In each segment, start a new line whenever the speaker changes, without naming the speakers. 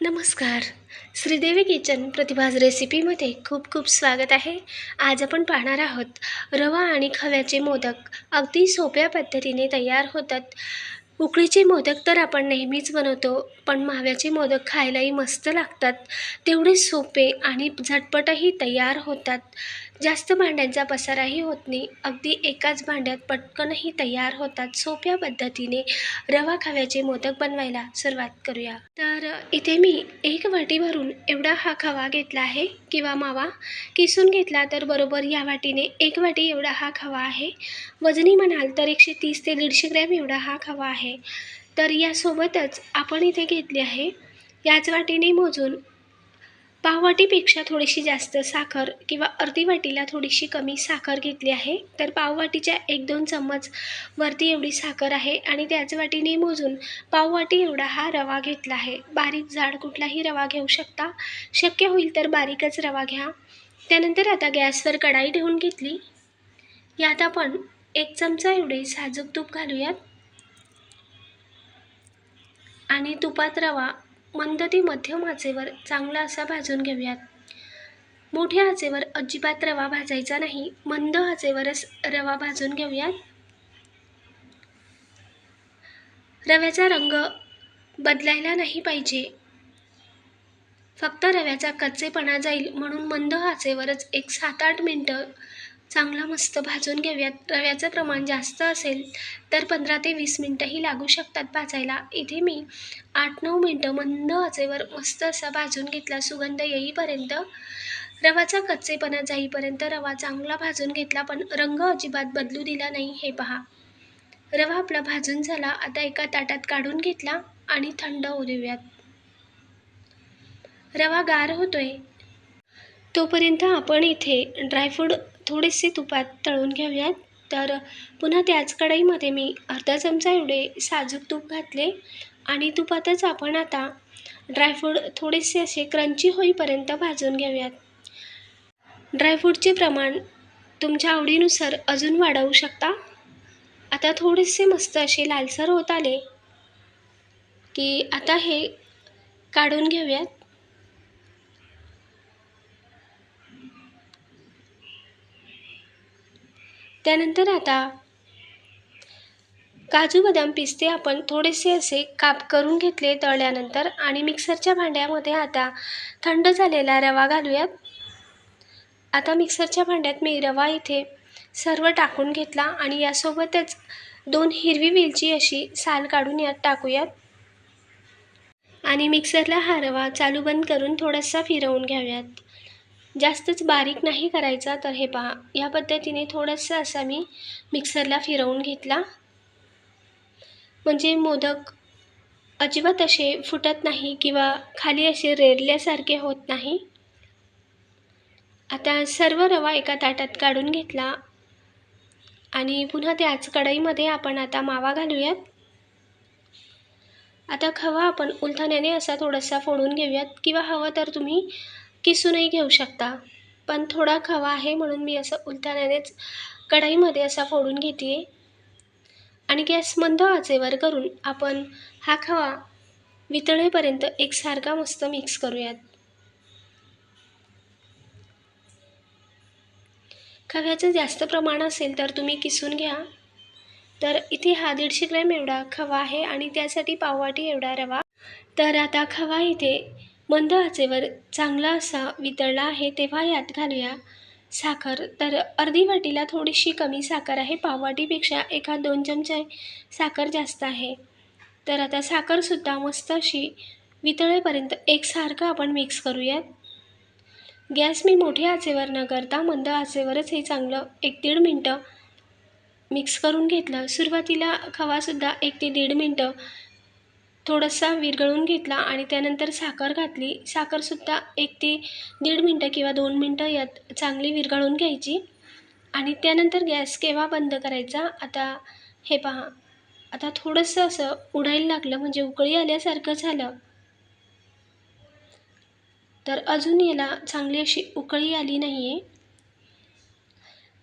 नमस्कार. श्रीदेवी किचन प्रतिभाज रेसिपीमध्ये खूप खूप स्वागत आहे. आज आपण पाहणार आहोत रवा आणि खव्याचे मोदक अगदी सोप्या पद्धतीने तयार होतात. उकळीचे मोदक तर आपण नेहमीच बनवतो पण माव्याचे मोदक खायलाही मस्त लागतात. तेवढे सोपे आणि झटपटही तयार होतात. जास्त भांड्यांचा पसाराही होत नाही. अगदी एकाच भांड्यात पटकनही तयार होतात सोप्या पद्धतीने रवा खव्याचे मोदक बनवायला सुरुवात करूया. तर इथे मी एक वाटी भरून एवढा हा खवा घेतला आहे किंवा मावा किसून घेतला तर बरोबर या वाटीने एक वाटी एवढा हा खवा आहे. वजनी म्हणाल तर एकशे तीस ते दीडशे ग्रॅम एवढा हा खवा आहे. तर यासोबतच आपण इथे घेतली आहे. याच वाटीने मोजून पाववाटीपेक्षा थोडीशी जास्त साखर किंवा अर्धी वाटीला थोडीशी कमी साखर घेतली आहे. तर पाववाटीच्या एक दोन चम्मच वरती एवढी साखर आहे आणि त्याच वाटीने मोजून पाववाटी एवढा हा रवा घेतला आहे. बारीक जाड कुठलाही रवा घेऊ शकता. शक्य होईल तर बारीकच रवा घ्या. त्यानंतर आता गॅसवर कढाई ठेवून घेतली. यात आपण एक चमचा एवढे साजूक तूप घालूयात. आणि तुपात रवा मंद ते मध्यम आचेवर चांगला असा भाजून घेऊयात. मोठ्या आचेवर अजिबात रवा भाजायचा नाही मंद आचेवरच रवा भाजून घेऊयात. रव्याचा रंग बदलायला नाही पाहिजे. फक्त रव्याचा कच्चेपणा जाईल म्हणून मंद आचेवरच एक सात आठ मिनटं चांगला मस्त भाजून घेऊयात. रव्याचं प्रमाण जास्त असेल तर पंधरा ते वीस मिनटंही लागू शकतात भाजायला. इथे मी आठ नऊ मिनटं मंद आचेवर मस्त असा भाजून घेतला सुगंध येईपर्यंत. रवाचा कच्चेपणा जाईपर्यंत रवा चांगला भाजून घेतला पण रंग अजिबात बदलू दिला नाही हे पहा. रवा आपला भाजून झाला आता एका ताटात काढून घेतला आणि थंड होऊ देऊयात. रवा गार होतोय. तोपर्यंत आपण इथे ड्रायफ्रूट थोडेसे तुपात तळून घेऊयात. तर पुन्हा त्याच कढईमध्ये मी अर्धा चमचा एवढे साजूक तूप घातले आणि तुपातच आपण आता ड्रायफ्रूट थोडेसे असे क्रंची होईपर्यंत भाजून घेऊयात. ड्रायफ्रूटचे प्रमाण तुमच्या आवडीनुसार अजून वाढवू शकता. आता थोडेसे मस्त असे लालसर होत आले की आता हे काढून घेऊयात. त्यानंतर आता काजू बदाम पिस्ते आपण थोडेसे असे काप करून घेतले तळल्यानंतर आणि मिक्सरच्या भांड्यामध्ये आता थंड झालेला रवा घालूयात. आता मिक्सरच्या भांड्यात मी रवा इथे सर्व टाकून घेतला आणि यासोबतच दोन हिरवी वेलची अशी साल काढून यात टाकूयात. आणि मिक्सरला हा रवा चालू बंद करून थोडासा फिरवून घ्याव्यात. जास्तच बारीक नाही करायचा तर हे पहा. या पद्धतीने थोडंसं असा मी मिक्सरला फिरवून घेतला. म्हणजे मोदक अजिबात असे फुटत नाही किंवा खाली असे रेरल्यासारखे होत नाही. आता सर्व रवा एका ताटात काढून घेतला. आणि पुन्हा त्याच कढईमध्ये आपण आता मावा घालूयात. आता खवा आपण उलथण्याने असा थोडासा फोडून घेऊयात. किंवा हवं तर तुम्ही किसूनही घेऊ शकता. पण थोडा खवा आहे म्हणून मी असं उलथण्यानेच कढईमध्ये असा फोडून घेते आणि गॅस मंद आचेवर करून आपण हा खवा वितळेपर्यंत एकसारखा मस्त मिक्स करूयात. खव्याचं जास्त प्रमाण असेल तर तुम्ही किसून घ्या. तर इथे हा दीडशे ग्रॅम एवढा खवा आहे आणि त्यासाठी पाववाटी एवढा रवा. तर आता खवा इथे मंद आचेवर चांगला असा वितळला आहे तेव्हा यात घालूया साखर. तर अर्धी वाटीला थोडीशी कमी साखर आहे. पाववाटीपेक्षा एका दोन चमचे साखर जास्त आहे. तर आता साखरसुद्धा मस्त अशी वितळेपर्यंत एकसारखं आपण मिक्स करूयात. गॅस मी मोठ्या आचेवर न करता मंद आचेवरच हे चांगलं एक दीड मिनटं मिक्स करून घेतलं. सुरुवातीला खवासुद्धा एक ते दीड मिनटं थोडासा विरघळून घेतला आणि त्यानंतर साखर घातली. साखरसुद्धा एक ते दीड मिनटं किंवा दोन मिनटं यात चांगली विरघळून घ्यायची. आणि त्यानंतर गॅस केव्हा बंद करायचा आता हे पहा. आता थोडंसं असं उडायला लागलं म्हणजे उकळी आल्यासारखं झालं. तर अजून याला चांगली अशी उकळी आली नाही आहे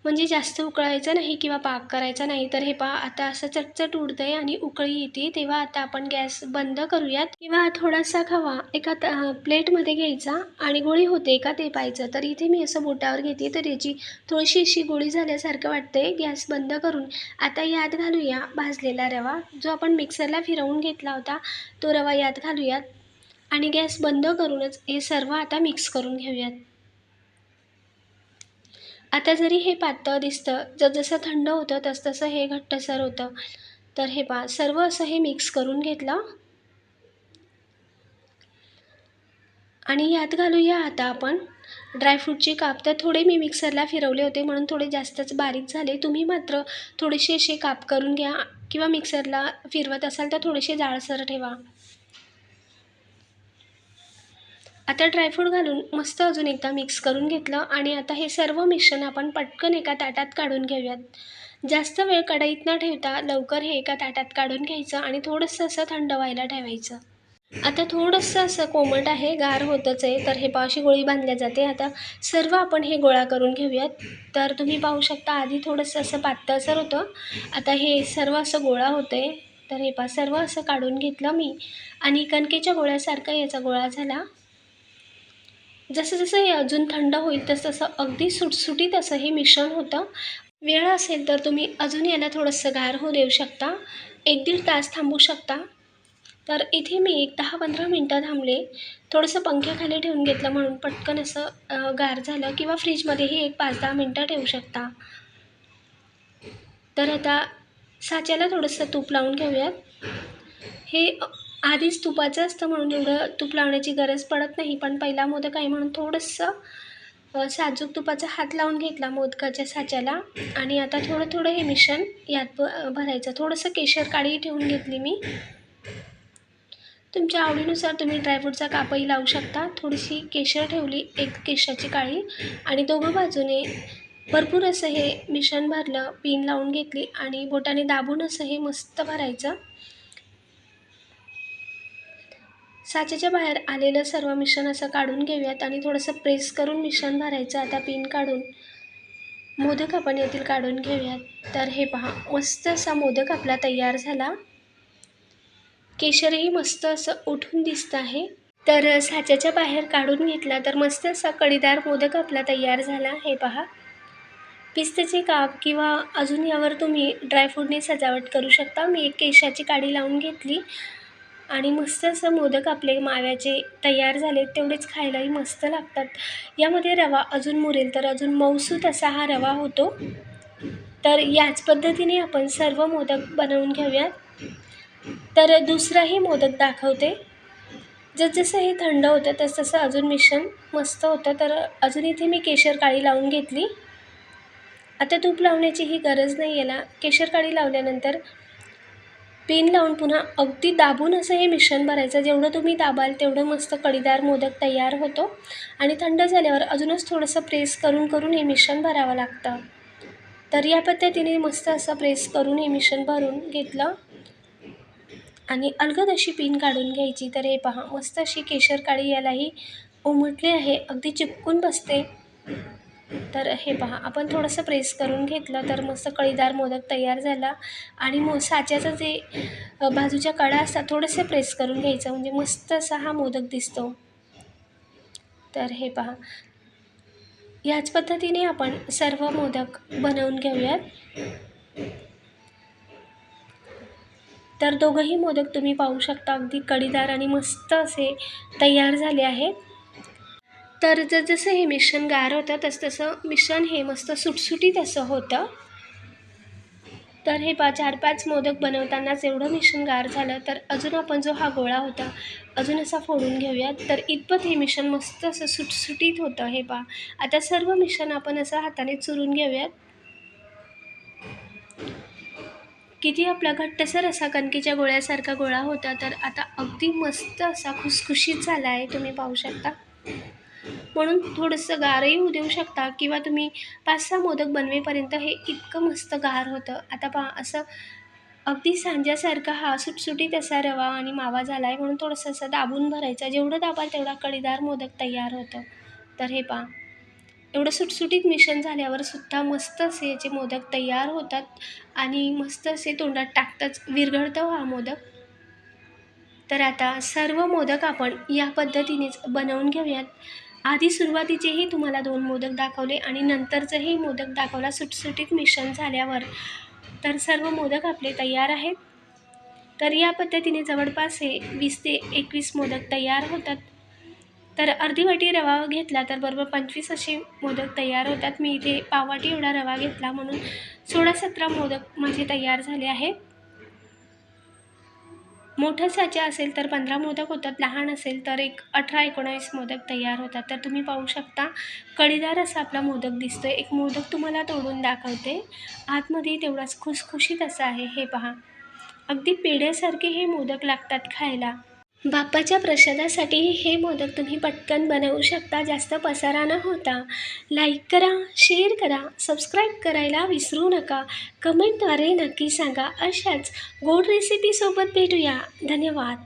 म्हणजे जास्त उकळायचं नाही किंवा पाक करायचा नाही. तर हे पहा आता असं चटचट उडतं आहे आणि उकळी येते. तेव्हा आता आपण गॅस बंद करूयात. किंवा थोडासा खवा. एका त प्लेटमध्ये घ्यायचा आणि गोळी होते का ते पाहायचं. तर इथे मी असं बोटावर घेते. तर याची थोडीशी अशी गोळी झाल्यासारखं वाटते गॅस बंद करून आता यात घालूया भाजलेला रवा. जो आपण मिक्सरला फिरवून घेतला होता तो रवा यात घालूयात. आणि गॅस बंद करूनच हे सर्व आता मिक्स करून घेऊयात. आता जरी हे पातळ दिसतं जसजसं थंड होतं तसतसं हे घट्टसर होतं. तर हे पहा सर्व असं हे मिक्स करून घेतलं. आणि यात घालूया आता आपण ड्रायफ्रूटचे काप. तर थोडे मी मिक्सरला फिरवले होते म्हणून थोडे जास्तच बारीक झाले. तुम्ही मात्र थोडेसे असे काप करून घ्या किंवा मिक्सरला फिरवत असाल तर थोडेसे जाळसर ठेवा. आता ड्रायफ्रूट घालून मस्त अजून एकदा मिक्स करून घेतलं आणि आता हे सर्व मिश्रण आपण पटकन एका ताटात काढून घेऊयात. जास्त वेळ कढईत न ठेवता लवकर हे एका ताटात काढून घ्यायचं आणि थोडंसं असं थंड व्हायला ठेवायचं. आता थोडंसं असं कोमट आहे गार होतच आहे तर हे पावशी गोळी बांधल्या जाते. आता सर्व आपण हे गोळा करून घेऊयात. तर तुम्ही पाहू शकता आधी थोडंसं असं पातळसर होतं. आता हे सर्व असं गोळा होतं आहे तर हे पा सर्व असं काढून घेतलं मी. आणि कणकेच्या गोळ्यासारखा याचा गोळा झाला. जसं जसं हे अजून थंड होईल तसं तसं अगदी सुटसुटीत असं हे मिश्रण होतं. वेळ असेल तर तुम्ही अजून याला थोडंसं गार होऊ देऊ शकता. एक दीड तास थांबू शकता. तर इथे मी एक दहा पंधरा मिनटं थांबले. थोडंसं पंख्याखाली ठेवून घेतलं म्हणून पटकन असं गार झालं किंवा फ्रीजमध्येही एक पाच दहा मिनटं ठेवू शकता. तर आता साच्याला थोडंसं तूप लावून घेऊयात. हे आधीच तुपाचं असतं म्हणून एवढं तूप लावण्याची गरज पडत नाही. पण पहिला मोदक आहे म्हणून थोडंसं साजूक तुपाचा हात लावून घेतला मोदकाच्या साच्याला. आणि आता थोडं थोडं हे मिश्रण यात भरायचं. थोडंसं केशर काळी ठेवून घेतली मी. तुमच्या आवडीनुसार तुम्ही ड्रायफ्रूटचा कापही लावू शकता. थोडीशी केशर ठेवली एक केशराची काळी. आणि दोघं बाजूने भरपूर असं हे मिश्रण भरलं पिन लावून घेतली. आणि बोटाने दाबून असं हे मस्त भरायचं. साच्याच्या बाहेर आलेलं सर्व मिश्रण असं काढून घेऊयात आणि थोडंसं प्रेस करून मिश्रण भरायचं आता पिन काढून. मोदक आपण यातील काढून घेऊयात. तर हे पहा मस्त असा मोदक आपला तयार झाला. केशरही मस्त असं उठून दिसतं आहे. तर साच्याच्या बाहेर काढून घेतला तर मस्त असा कडीदार मोदक आपला तयार झाला. हे पहा. पिस्त्याचे काप किंवा अजून यावर तुम्ही ड्रायफ्रूटने सजावट करू शकता. मी एक केशाची काडी लावून घेतली. आणि मस्त असं मोदक आपले माव्याचे तयार झाले तेवढेच खायलाही मस्त लागतात. यामध्ये रवा अजून मुरेल तर अजून मऊसूत असा हा रवा होतो. तर याच पद्धतीने आपण सर्व मोदक बनवून घेऊयात. तर दुसराही मोदक दाखवते. जसजसं हे थंड होतं तसतसं अजून मिश्रण मस्त होतं. तर अजून इथे मी केशर काळी लावून घेतली. आता तूप लावण्याची ही गरज नाही याला केशर काळी लावल्यानंतर पिन लावून पुन्हा अगदी दाबून असं हे मिश्रण भरायचं. जेवढं तुम्ही दाबाल तेवढं मस्त कडीदार मोदक तयार होतो. आणि थंड झाल्यावर अजूनच थोडंसं प्रेस करून करून हे मिश्रण भरावं लागतं. तर या पद्धतीने मस्त असं प्रेस करून हे मिश्रण भरून घेतलं. आणि अलगद अशी पिन काढून घ्यायची. तर हे पहा मस्त अशी केशर काळी यालाही उमटली आहे. अगदी चिपकून बसते. तर हे पहा आपण थोडंसं प्रेस करून घेतलं तर मस्त कळीदार मोदक तयार झाला. आणि मो साच्याचं जे बाजूच्या कडा असतात थोडंसं प्रेस करून घ्यायचं. म्हणजे मस्त असा हा मोदक दिसतो. तर हे पहा. याच पद्धतीने आपण सर्व मोदक बनवून घेऊयात. तर दोघंही मोदक तुम्ही पाहू शकता. अगदी कडीदार आणि मस्त असे तयार झाले आहेत. तर जसं हे मिश्रण गार होतं तसं तसं मिश्रण हे मस्त सुटसुटीत असं होतं. तर हे पा चार पाच मोदक बनवतानाच एवढं मिश्रण गार झालं तर अजून आपण जो हा गोळा होता अजून असा फोडून घेऊयात. तर इतपत हे मिश्रण मस्त असं सुटसुटीत होतं हे पा. आता सर्व मिश्रण आपण असं हाताने चुरून घेऊयात. किती आपला घट्टसर असा कणकेच्या गोळ्यासारखा गोळा होता तर आता अगदी मस्त असा खुसखुशीत झाला आहे तुम्ही पाहू शकता. म्हणून थोडंसं गारही होऊ देऊ शकता किंवा तुम्ही पाच सहा मोदक बनवेपर्यंत हे इतकं मस्त गार होतं. आता पहा असं अगदी सांज्यासारखा हा सुटसुटीत असा रवा आणि मावा झाला आहे म्हणून थोडंसं असं दाबून भरायचं. जेवढं दाबाल तेवढा कळीदार मोदक तयार होतं. तर हे पहा एवढं सुटसुटीत मिश्रण झाल्यावर सुद्धा मस्त असे याचे मोदक तयार होतात आणि मस्त असे तोंडात टाकताच विरघळतो हा मोदक. तर आता सर्व मोदक आपण या पद्धतीनेच बनवून घेऊयात. आधी सुरुवातीचेही तुम्हाला दोन मोदक दाखवले आणि नंतरचंही मोदक दाखवला. सुटसुटीत मिश्रण झाल्यावर तर सर्व मोदक आपले तयार आहेत. तर या पद्धतीने जवळपास हे वीस ते एकवीस मोदक तयार होतात. तर अर्धी वाटी रवा घेतला तर बरोबर पंचवीस असे मोदक तयार होतात. मी इथे पाववाटी एवढा रवा घेतला म्हणून सोळा सतरा मोदक माझे तयार झाले आहेत. मोठं साचा असेल तर पंधरा मोदक होतात लहान असेल तर एक अठरा एकोणावीस मोदक तयार होतात. तर तुम्ही पाहू शकता कळीदार असा आपला मोदक दिसतो आहे एक मोदक तुम्हाला तोडून दाखवते. आतमध्ये तेवढाच खुसखुशीत असा आहे हे पहा. अगदी पेढ्यासारखे हे मोदक लागतात खायला. बाप्पाच्या प्रसादासाठी हे मोदक तुम्ही पटकन बनवू शकता जास्त पसारा न होता. लाईक करा शेअर करा सबस्क्राईब करायला विसरू नका. कमेंटद्वारे नक्की सांगा. अशाच गोड रेसिपीसोबत भेटूया. धन्यवाद.